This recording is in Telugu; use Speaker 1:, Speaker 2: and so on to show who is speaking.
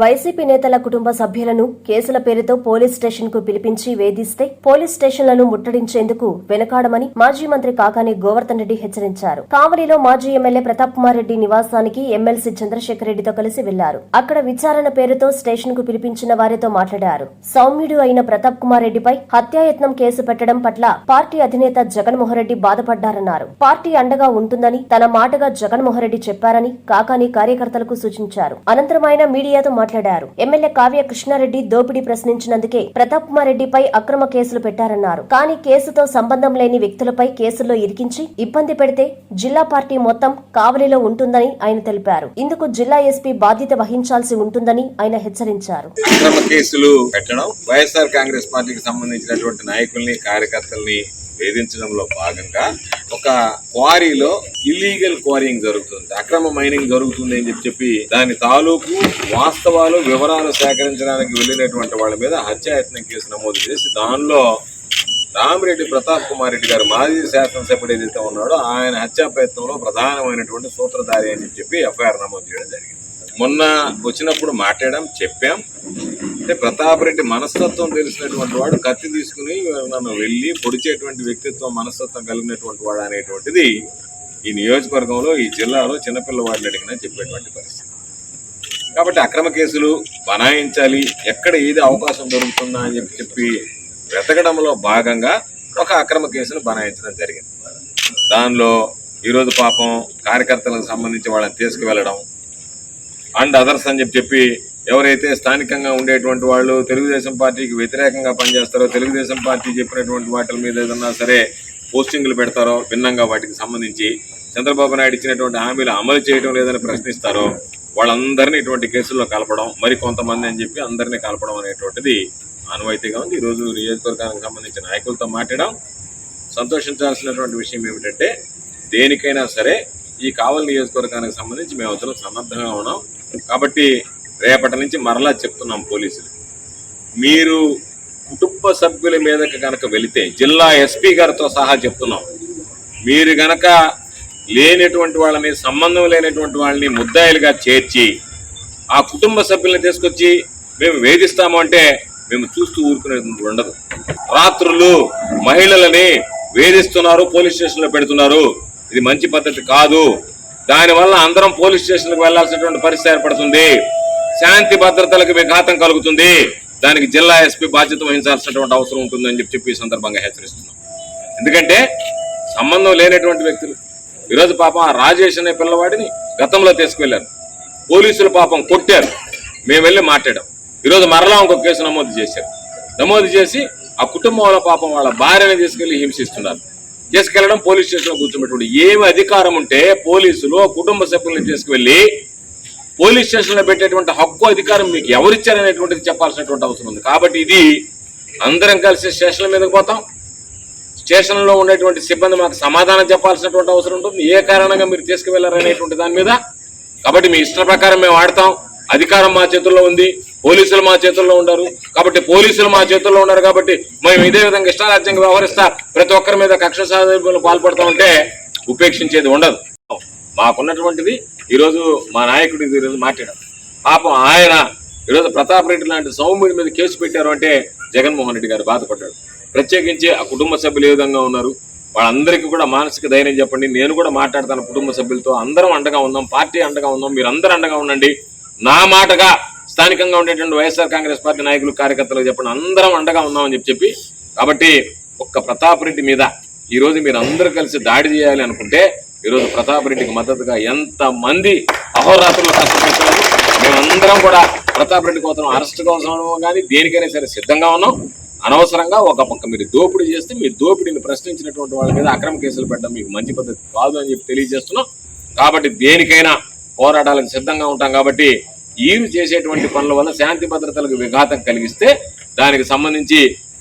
Speaker 1: వైసీపీ నేతల కుటుంబ సభ్యులను కేసుల పేరుతో పోలీస్ స్టేషన్కు పిలిపించి వేధిస్తే పోలీస్ స్టేషన్లను ముట్టడించేందుకు వెనకాడమని మాజీ మంత్రి కాకాని గోవర్ధన్ రెడ్డి హెచ్చరించారు. కావలిలో మాజీ ఎమ్మెల్యే ప్రతాప్ కుమార్ రెడ్డి నివాసానికి ఎమ్మెల్సీ చంద్రశేఖర్ రెడ్డితో కలిసి వెళ్ళారు. అక్కడ విచారణ పేరుతో స్టేషన్కు పిలిపించిన వారితో మాట్లాడారు. సౌమ్యుడు అయిన ప్రతాప్ కుమార్ రెడ్డిపై హత్యాయత్నం కేసు పెట్టడం పట్ల పార్టీ అధినేత జగన్మోహన్ రెడ్డి బాధపడ్డారన్నారు. పార్టీ అండగా ఉంటుందని తన మాటగా జగన్మోహన్ రెడ్డి చెప్పారని కాకాని కార్యకర్తలకు సూచించారు. అనంతరం ఆయన మీడియాతో మాట్లాడారు. ఎమ్మెల్యే కావ్య కృష్ణారెడ్డి దోపిడీ ప్రశ్నించినందుకే ప్రతాప్ కుమార్ రెడ్డిపై అక్రమ కేసులు పెట్టారన్నారు. కానీ కేసుతో సంబంధం లేని వ్యక్తులపై కేసుల్లో ఇరికించి ఇబ్బంది పెడితే జిల్లా పార్టీ మొత్తం కావలిలో ఉంటుందని ఆయన తెలిపారు. ఇందుకు జిల్లా ఎస్పీ బాధ్యత వహించాల్సి ఉంటుందని ఆయన హెచ్చరించారు.
Speaker 2: అక్రమ కేసులు పెట్టడం వైఎస్ఆర్ కాంగ్రెస్ పార్టీకి సంబంధించినటువంటి నాయకుల్ని కార్యకర్తల్ని వేధించడంలో భాగంగా ఒక క్వారీలో ఇల్లీగల్ క్వారీయింగ్ జరుగుతుంది. అక్రమ మైనింగ్ జరుగుతుంది అని చెప్పి చెప్పి దాని తాలూకు వాస్తవాలు వివరాలు సేకరించడానికి వెళ్ళినటువంటి వాళ్ళ మీద హత్యాయత్నం కేసు నమోదు చేసి దానిలో రామిరెడ్డి ప్రతాప్ కుమార్ రెడ్డి గారు మాజీ శాసనసభ్యుడు ఏదైతే ఉన్నాడో ఆయన హత్యా ప్రయత్నంలో ప్రధానమైనటువంటి సూత్రధారి అని చెప్పి ఎఫ్ఐఆర్ నమోదు చేయడం జరిగింది. మొన్న వచ్చినప్పుడు మాట్లాడాం చెప్పాం. అంటే ప్రతాప్ రెడ్డి మనస్తత్వం తెలిసినటువంటి వాడు కత్తి తీసుకుని నన్ను వెళ్ళి పొడిచేటువంటి వ్యక్తిత్వం మనస్తత్వం కలిగినటువంటి వాడు అనేటువంటిది ఈ నియోజకవర్గంలో ఈ జిల్లాలో చిన్నపిల్లవాడిని అడిగినా చెప్పేటువంటి పరిస్థితి. కాబట్టి అక్రమ కేసులు బనాయించాలి ఎక్కడ ఏది అవకాశం దొరుకుతుందా అని చెప్పి చెప్పి వెతకడంలో భాగంగా ఒక అక్రమ కేసును బనాయించడం జరిగింది. దానిలో ఈరోజు పాపం కార్యకర్తలకు సంబంధించి వాళ్ళని తీసుకువెళ్ళడం అండ్ అదర్స్ అని చెప్పి చెప్పి ఎవరైతే స్థానికంగా ఉండేటువంటి వాళ్ళు తెలుగుదేశం పార్టీకి వ్యతిరేకంగా పనిచేస్తారో తెలుగుదేశం పార్టీ చెప్పినటువంటి వాటి మీద ఏదన్నా సరే పోస్టింగ్లు పెడతారో భిన్నంగా వాటికి సంబంధించి చంద్రబాబు నాయుడు ఇచ్చినటువంటి హామీలు అమలు చేయడం లేదని ప్రశ్నిస్తారో వాళ్ళందరినీ ఇటువంటి కేసుల్లో కలపడం మరి కొంతమంది అని చెప్పి అందరినీ కలపడం అనేటువంటిది ఆనవాయితీగా ఉంది. ఈరోజు నియోజకవర్గానికి సంబంధించిన నాయకులతో మాట్లాడడం సంతోషించాల్సినటువంటి విషయం ఏమిటంటే దేనికైనా సరే ఈ కావలి నియోజకవర్గానికి సంబంధించి మేము అందరం సన్నద్ధంగా ఉన్నాం. కాబట్టి రేపటి నుంచి మరలా చెప్తున్నాం పోలీసులు. మీరు కుటుంబ సభ్యుల మీదకి కనుక వెళితే జిల్లా ఎస్పీ గారితో సహా చెప్తున్నాం. మీరు గనక లేనటువంటి వాళ్ళని సంబంధం లేనటువంటి వాళ్ళని ముద్దాయిలుగా చేర్చి ఆ కుటుంబ సభ్యుల్ని తీసుకొచ్చి మేము వేధిస్తాము అంటే మేము చూస్తూ ఊరుకునే ఉండదు. రాత్రులు మహిళలని వేధిస్తున్నారు పోలీస్ స్టేషన్లో పెడుతున్నారు. ఇది మంచి పద్ధతి కాదు. దానివల్ల అందరం పోలీస్ స్టేషన్లకు వెళ్ళాల్సినటువంటి పరిస్థితి ఏర్పడుతుంది. శాంతి భద్రతలకు విఘాతం కలుగుతుంది. దానికి జిల్లా ఎస్పీ బాధ్యత వహించాల్సినటువంటి అవసరం ఉంటుందని చెప్పి చెప్పి ఈ సందర్భంగా హెచ్చరిస్తున్నాం. ఎందుకంటే సంబంధం లేనటువంటి వ్యక్తులు ఈరోజు పాపం ఆ రాజేష్ అనే పిల్లవాడిని గతంలో తీసుకువెళ్ళారు. పోలీసులు పాపం కొట్టారు. మేము వెళ్ళి మాట్లాడాం. ఈరోజు మరలా ఇంకొక కేసు నమోదు చేశారు. నమోదు చేసి ఆ కుటుంబంలో పాపం వాళ్ళ భార్యని తీసుకెళ్ళి హింసిస్తున్నారు. తీసుకెళ్ళడం పోలీస్ స్టేషన్లో ఏమి అధికారం ఉంటే పోలీసులు కుటుంబ సభ్యులను తీసుకువెళ్ళి పోలీస్ స్టేషన్లో పెట్టేటువంటి హక్కు అధికారం మీకు ఎవరిచ్చారనేటువంటిది చెప్పాల్సినటువంటి అవసరం ఉంది. కాబట్టి ఇది అందరం కలిసి స్టేషన్ల మీదకి పోతాం. స్టేషన్లో ఉండేటువంటి సిబ్బంది మాకు సమాధానం చెప్పాల్సినటువంటి అవసరం ఉంటుంది. ఏ కారణంగా మీరు తీసుకువెళ్ళారనేటువంటి దాని మీద. కాబట్టి మీ ఇష్ట ప్రకారం మేము ఆడతాం. అధికారం మా చేతుల్లో ఉంది. పోలీసులు మా చేతుల్లో ఉండరు. కాబట్టి పోలీసులు మా చేతుల్లో ఉన్నారు కాబట్టి మేము ఇదే విధంగా ఇష్టారాజ్యంగా వ్యవహరిస్తా ప్రతి ఒక్కరి మీద కక్ష సాధింపులు పాల్పడతా ఉంటే ఉపేక్షించేది ఉండదు. మాకున్నటువంటిది ఈరోజు మా నాయకుడు ఈరోజు మాట్లాడారు పాపం ఆయన ఈరోజు ప్రతాప్ రెడ్డి లాంటి సౌమ్యుడి మీద కేసు పెట్టారు అంటే జగన్మోహన్ రెడ్డి గారు బాధపడ్డాడు ప్రత్యేకించి ఆ కుటుంబ సభ్యులు ఏ విధంగా ఉన్నారు? వాళ్ళందరికీ కూడా మానసిక ధైర్యం చెప్పండి. నేను కూడా మాట్లాడతాను కుటుంబ సభ్యులతో. అందరం అండగా ఉందాం. పార్టీ అండగా ఉందాం. మీరు అందరూ అండగా ఉండండి. నా మాటగా స్థానికంగా ఉండేటువంటి వైఎస్ఆర్ కాంగ్రెస్ పార్టీ నాయకులు కార్యకర్తలకు చెప్పండి. అందరం అండగా ఉందామని చెప్పి చెప్పి కాబట్టి ఒక్క ప్రతాప్ రెడ్డి మీద ఈరోజు మీరు అందరూ కలిసి దాడి చేయాలి అనుకుంటే ఈరోజు ప్రతాప్ రెడ్డికి మద్దతుగా ఎంతమంది అహోరాత్రులు కష్టపడుతున్నారు? మేమందరం కూడా ప్రతాప్ రెడ్డి కోసం అరెస్ట్ కోసం కానీ దేనికైనా సరే సిద్ధంగా ఉన్నాం. అనవసరంగా ఒక పక్క మీరు దోపిడీ చేస్తే మీ దోపిడీని ప్రశ్నించినటువంటి వాళ్ళ మీద అక్రమ కేసులు పెట్టడం మీకు మంచి పద్ధతి కాదు అని చెప్పి తెలియజేస్తున్నాం. కాబట్టి దేనికైనా పోరాటాలకు సిద్ధంగా ఉంటాం కాబట్టి ఈయన చేసేటువంటి పనుల వల్ల శాంతి భద్రతలకు విఘాతం కలిగిస్తే దానికి సంబంధించి